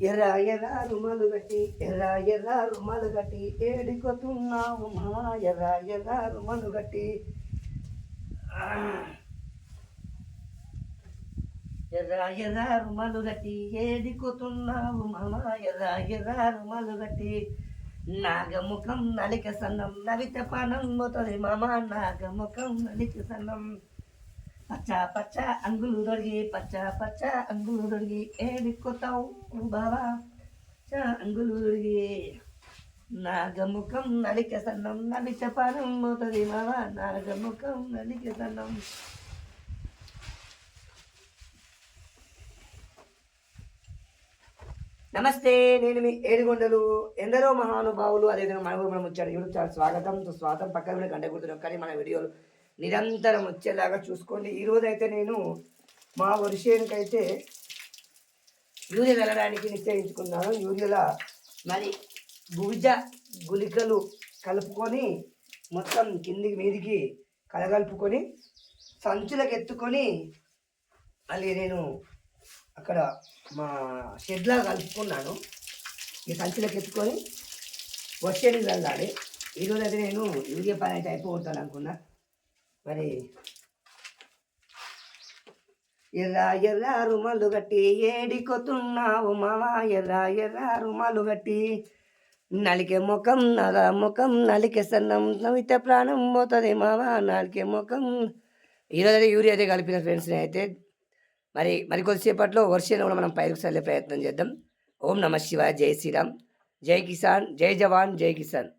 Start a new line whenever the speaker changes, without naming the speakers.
ఎర్ర ఎర్ర రుమాలు గట్టి ఎర్ర ఎర్ర రుమాలు గట్టి ఏడికొతున్నావు మా ఎర్ర ఎర్ర రుమాలు గట్టి ఆ. ఎర్ర ఎర్ర రుమాలు గట్టి ఏడికొతున్నావు మా ఎర్ర ఎర్ర రుమాలు గట్టి నాగముఖం నలిక సన్నం నవిత పానం పోతుంది మామ నాగముఖం నలిక సన్నం. పచ్చ పచ్చ అంగులు దొరికి పచ్చ పచ్చ అంగులు దొరికి ఏడికొతావు బావా. చ అంగులు దొరికి నాగముఖం నలిక సన్నం నలిక పానం పోతుంది నా నాగముఖం నలిక సన్నం. నమస్తే నేను మీ ఏడుగొండలు. ఎందరో మహానుభావులు అదేవిధంగా మన ఊరు మనం వచ్చాడు యూట్యూబ్ ఛానల్ స్వాగతం. స్వాగతం పక్కన కూడా గంట గుర్తున్నాం కానీ మన వీడియోలు నిరంతరం వచ్చేలాగా చూసుకోండి. ఈ అయితే నేను మా వర్షేనికైతే యూరియా వెళ్ళడానికి నిశ్చయించుకున్నాను. యూరియల మరి భుజ గుళికలు కలుపుకొని మొత్తం కిందికి మీదికి కలగలుపుకొని సంచులకు ఎత్తుకొని మళ్ళీ నేను అక్కడ మా షెడ్లా కలుపుకున్నాను. ఈ సంచులకు ఎత్తుకొని వచ్చేది వెళ్ళాలి. ఈరోజు అయితే నేను యూరియా పని అయితే అయిపోతాను అనుకున్నా. మరి ఎర్ర ఎర్ర రుమాలు గట్టి ఏడికొతున్నావు మావా ఎర్ర ఎర్ర రుమాలు గట్టి నలికే ముఖం నల ముఖం నలికే సన్నం నవ్వితే ప్రాణం పోతుంది మావా నలికే ముఖం. ఈరోజు అయితే యూరియా అయితే కలిపిన ఫ్రెండ్స్ని అయితే. మరి మరి కొద్దిసేపట్లో వర్షంలో కూడా మనం పైరుకు సల్లే ప్రయత్నం చేద్దాం. ఓం నమ శివాయ జై శ్రీరామ్. జై కిసాన్ జై జవాన్ జై కిసాన్.